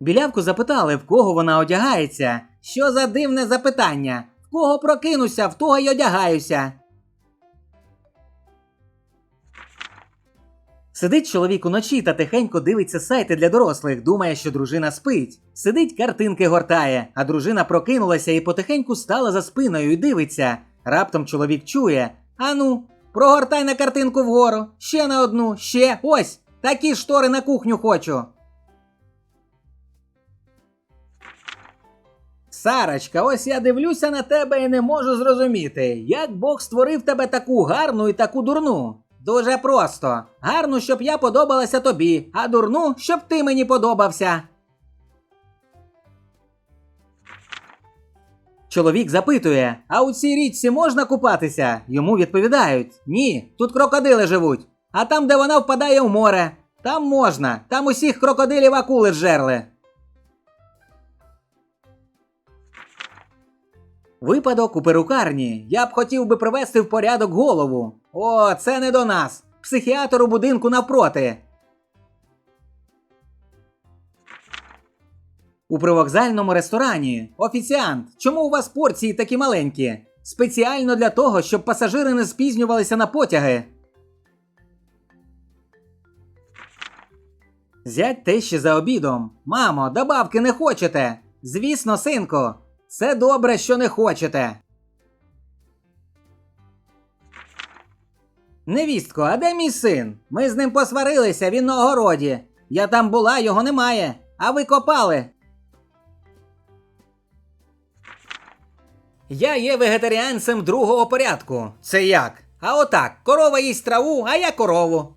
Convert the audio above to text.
Білявку запитали, в кого вона одягається. Що за дивне запитання? В кого прокинуся, в того й одягаюся. Сидить чоловік уночі та тихенько дивиться сайти для дорослих, думає, що дружина спить. Сидить, картинки гортає, а дружина прокинулася і потихеньку стала за спиною і дивиться. Раптом чоловік чує: Ану, прогортай на картинку вгору, ще на одну, ще, ось, такі штори на кухню хочу. Сарочка, ось я дивлюся на тебе і не можу зрозуміти, як Бог створив тебе таку гарну і таку дурну. Дуже просто. Гарну, щоб я подобалася тобі, а дурну, щоб ти мені подобався. Чоловік запитує: А у цій річці можна купатися? Йому відповідають: Ні, тут крокодили живуть. А там, де вона впадає в море, там можна, там усіх крокодилів акули жерли. Випадок у перукарні. Я б хотів би привести в порядок голову. О, це не до нас. Психіатр у будинку навпроти. У привокзальному ресторані. Офіціант, чому у вас порції такі маленькі? Спеціально для того, щоб пасажири не спізнювалися на потяги. Зять тещі за обідом. Мамо, добавки не хочете? Звісно, синку. Це добре, що не хочете. Невістко, а де мій син? Ми з ним посварилися, він на огороді. Я там була, його немає. А ви копали. Я є вегетаріанцем другого порядку. Це як? А отак, корова їсть траву, а я корову.